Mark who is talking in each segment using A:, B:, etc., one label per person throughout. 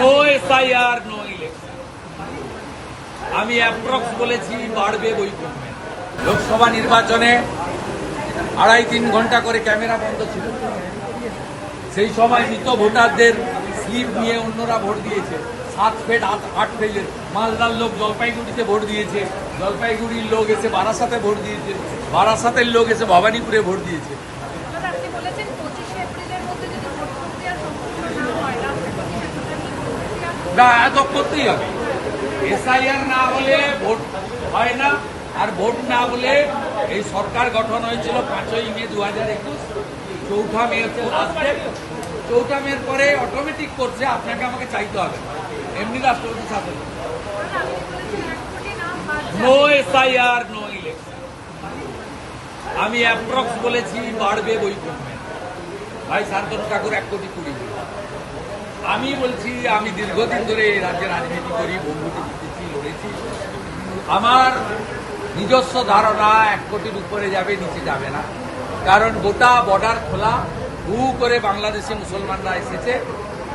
A: No SIR no election আমি approx বলেছি, বাড়বে বৈষম্যে লোকসভা নির্বাচনে আড়াই তিন ঘণ্টা করে ক্যামেরা বন্ধ ছিল। সেই সময় মৃত ভোটারদের স্লিপ নিয়ে অন্যরা ভোট দিয়েছে। সাত ফেট আট আট ফেলের মালদার লোক জলপাইগুড়িতে ভোট দিয়েছে। জলপাইগুড়ির লোক এসে বারাসাতে ভোট দিয়েছে। বারাসাতের লোক এসে ভবানীপুরে ভোট দিয়েছে।
B: না
A: এত করতেই হবে। এসআইআর না হলে ভোট হয় না, আর ভোট না হলে এই সরকার গঠন হয়েছিল পাঁচই মে দু হাজার একুশ, চৌঠা মে last চৌঠা মের পরে অটোমেটিক করছে, আপনাকে আমাকে চাইতে হবে। এমনি রাষ্ট্রপতি শাসন নো এসআইআর নো ইলেকশন আমি অ্যাপ্রক্স বলেছি, বাড়বে বৈষম্যে ভাই শান্তনু ঠাকুর এক কোটি কুড়ি আমি বলছি, আমি দীর্ঘদিন ধরে এই রাজ্যে রাজনীতি করি বন্ধুকে জিতেছি, লড়েছি। আমার নিজস্ব ধারণা এক কোটির উপরে যাবে, নিচে যাবে না। কারণ গোটা বর্ডার খোলা, হু করে বাংলাদেশি মুসলমানরা এসেছে,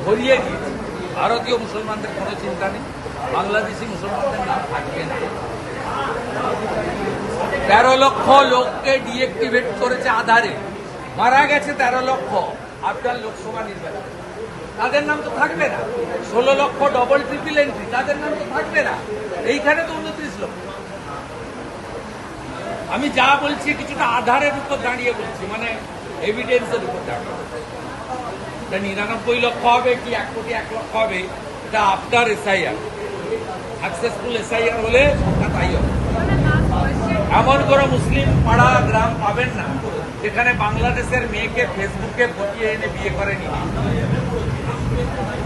A: ভরিয়ে দিয়েছে। ভারতীয় মুসলমানদের কোনো চিন্তা নেই, বাংলাদেশি মুসলমানদের নাম থাকবে না। তেরো লক্ষ লোককে ডিএক্টিভেট করেছে আধারে। মারা গেছে তেরো লক্ষ। আফটার লোকসভা নির্বাচন। তাদের নাম তো থাকবে না। ষোলো লক্ষ ডবল ট্রিপল এন্ট্রি তাদের নাম তো থাকবে না। এইখানে তো উনত্রিশ লক্ষ আমি যা বলছি কিছুটা আধারের উপর দাঁড়িয়ে বলছি মানে এভিডেন্সের উপর দাঁড়িয়ে নিরানব্বই লক্ষ হবে কি এক কোটি এক লক্ষ হবে, এটা আফটার এসআইআর সাকসেসফুল এসআইআর হলে সংখ্যা তাই হবে।
B: মানে
A: এমন কোনো মুসলিম পাড়া, গ্রাম পাবেন না, যেখানে বাংলাদেশের মেয়েকে ফেসবুকে পটিয়ে এনে বিয়ে করেনি।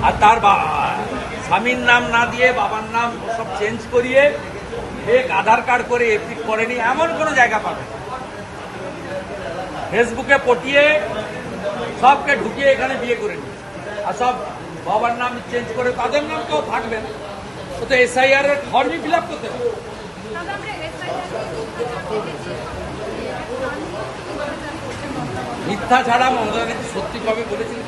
A: আর তার স্বামীর নাম না দিয়ে বাবার নাম সব চেঞ্জ করিয়ে ফেক আধার কার্ড করে এপিক করেনি এমন কোনো জায়গা পাবে ফেসবুকে পটিয়ে সবকে ঢুকিয়ে এখানে বিয়ে করে নিয়েছে। আর সব বাবার নাম চেঞ্জ করে তাদের নাম কেউ থাকবে না। ও তো এসআইআর এর ফর্মই ফিল আপ করতে হবে। মিথ্যা ছাড়া মমতা সত্যি কবে বলেছিলেন?